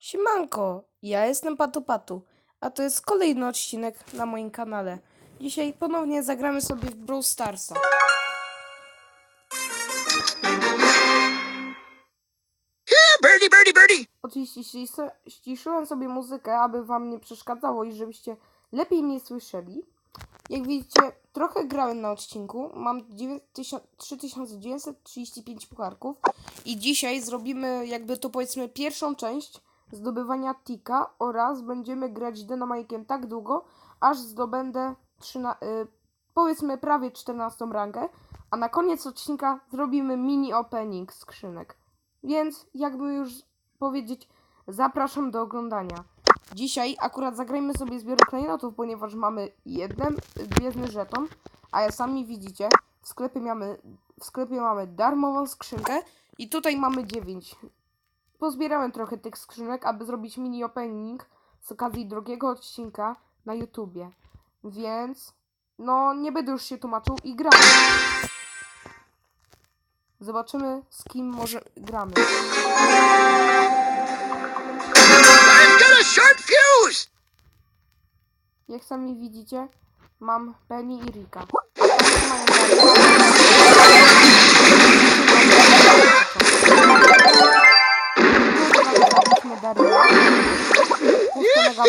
Siemanko, ja jestem Patu Patu, a to jest kolejny odcinek na moim kanale. Dzisiaj ponownie zagramy sobie w Brawl Starsa. Birdie, birdie, birdie. Oczywiście ściszyłem sobie muzykę, aby wam nie przeszkadzało i żebyście lepiej mnie słyszeli. Jak widzicie, trochę grałem na odcinku. Mam 9000 3935 pucharków i dzisiaj zrobimy jakby to powiedzmy pierwszą część zdobywania tika oraz będziemy grać dynamajkiem tak długo, aż zdobędę trzyna- y, powiedzmy prawie 14 rangę, a na koniec odcinka zrobimy mini opening skrzynek. Więc jakby już powiedzieć, zapraszam do oglądania. Dzisiaj akurat zagrajmy sobie zbiorę klejnotów, ponieważ mamy jeden gwiezdny żeton, a jak sami widzicie, w sklepie mamy, w sklepie mamy darmową skrzynkę i tutaj mamy 9. Pozbierałem trochę tych skrzynek, aby zrobić mini opening z okazji drugiego odcinka na YouTubie. Więc no nie będę już się tłumaczył i gramy. Zobaczymy z kim może gramy. Jak sami widzicie, mam Penny i Rika. Nie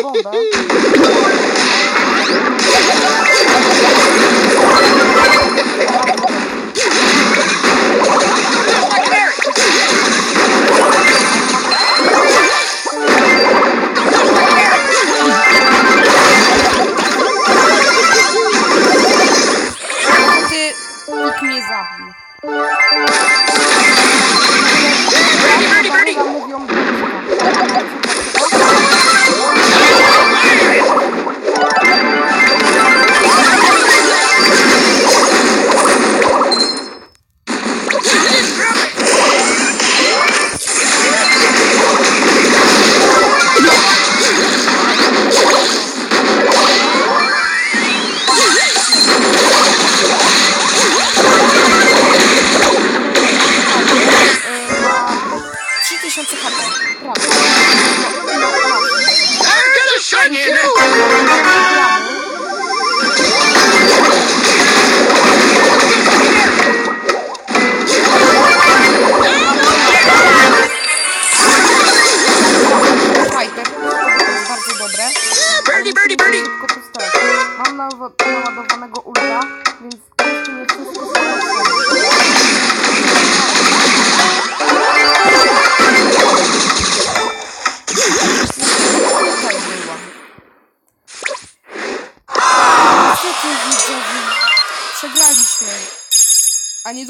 zabił.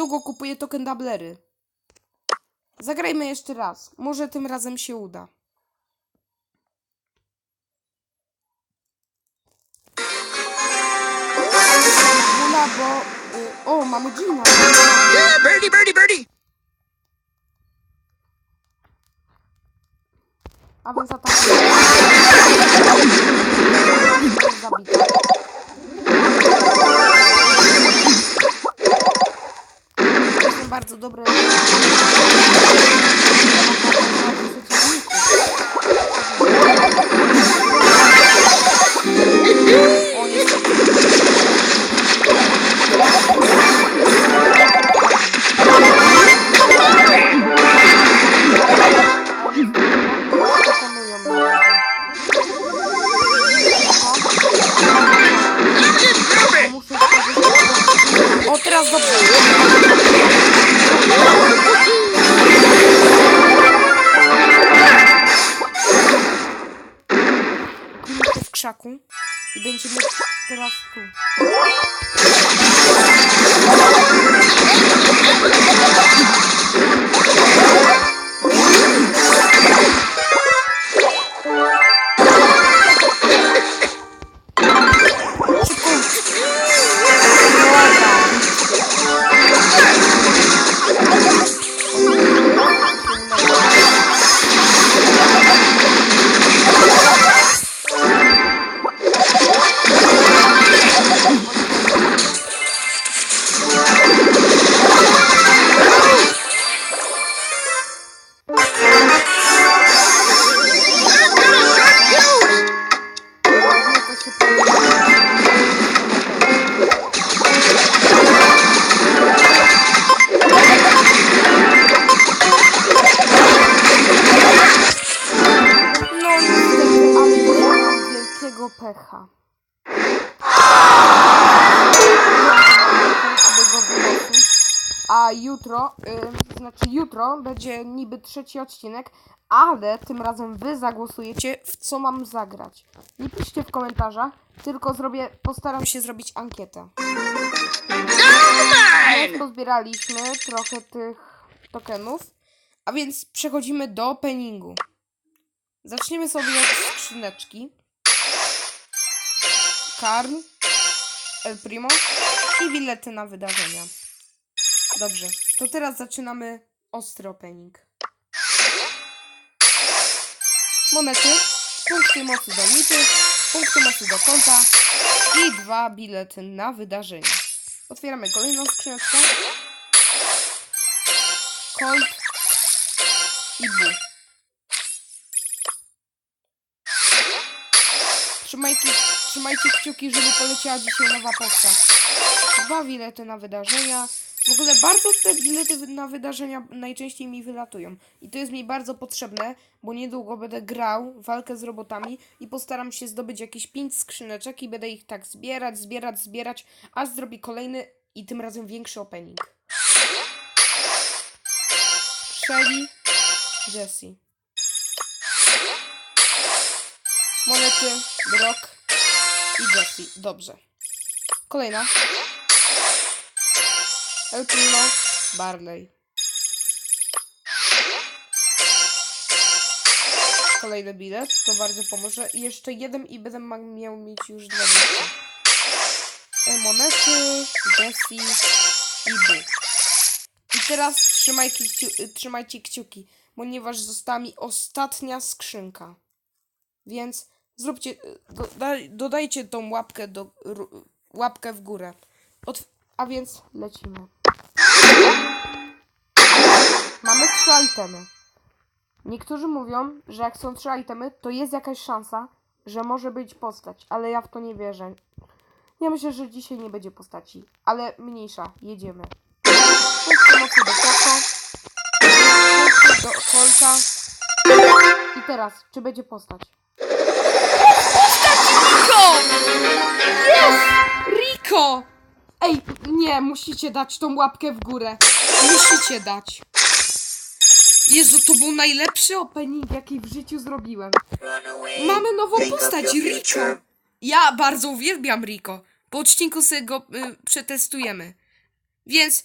A niedługo kupuję token Dablery. Zagrajmy jeszcze raz. Może tym razem się uda. Gula, bo... Y, o, mamy Gina. Yeah, birdie, birdie, birdie. A więc atakujemy. O, teraz dobrze. krzaku i będziemy. A jutro, y, znaczy jutro będzie niby trzeci odcinek, ale tym razem wy zagłosujecie, w co mam zagrać. Nie piszcie w komentarzach, tylko zrobię, postaram się zrobić ankietę. Pozbieraliśmy trochę tych tokenów, a więc przechodzimy do openingu. Zaczniemy sobie od skrzyneczki. Karl, El Primo i bilety na wydarzenia. Dobrze, to teraz zaczynamy ostry opening. Monety, punkty mocy do mity, punkty mocy do konta i dwa bilety na wydarzenie. Otwieramy kolejną skrzyneczkę. Colt i Bu. Trzymajcie, trzymajcie kciuki, żeby poleciała dzisiaj nowa postać. Dwa bilety na wydarzenia. W ogóle bardzo te bilety na wydarzenia najczęściej mi wylatują. I to jest mi bardzo potrzebne, bo niedługo będę grał walkę z robotami i postaram się zdobyć jakieś 5 skrzyneczek i będę ich tak zbierać, zbierać, zbierać, aż zrobię kolejny i tym razem większy opening. Shelly, Jessie. Monety, Brock i Jessie. Dobrze. Kolejna. El Primo, Barley. Kolejny bilet, to bardzo pomoże. I jeszcze jeden i będę miał mieć już 20. E, Monety, Jessie i Bu. I teraz trzymajcie, kciu- y, trzymajcie kciuki, ponieważ została mi ostatnia skrzynka. Więc zróbcie, y, doda- dodajcie tą łapkę, do, łapkę w górę. A więc lecimy. Mamy trzy itemy. Niektórzy mówią, że jak są trzy itemy, to jest jakaś szansa, że może być postać, ale ja w to nie wierzę. Ja myślę, że dzisiaj nie będzie postaci, ale mniejsza, jedziemy. Punkty mocy do punkty do Kolta. I teraz, czy będzie postać? Nie, musicie dać tą łapkę w górę. Musicie dać. Jezu, to był najlepszy opening, jaki w życiu zrobiłem. Mamy nową postać, Rico. Ja bardzo uwielbiam Rico. Po odcinku sobie go y, przetestujemy. Więc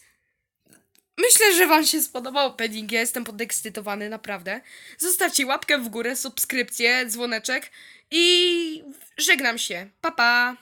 myślę, że wam się spodobał opening. Ja jestem podekscytowany, naprawdę. Zostawcie łapkę w górę, subskrypcję, dzwoneczek i żegnam się. Pa, pa!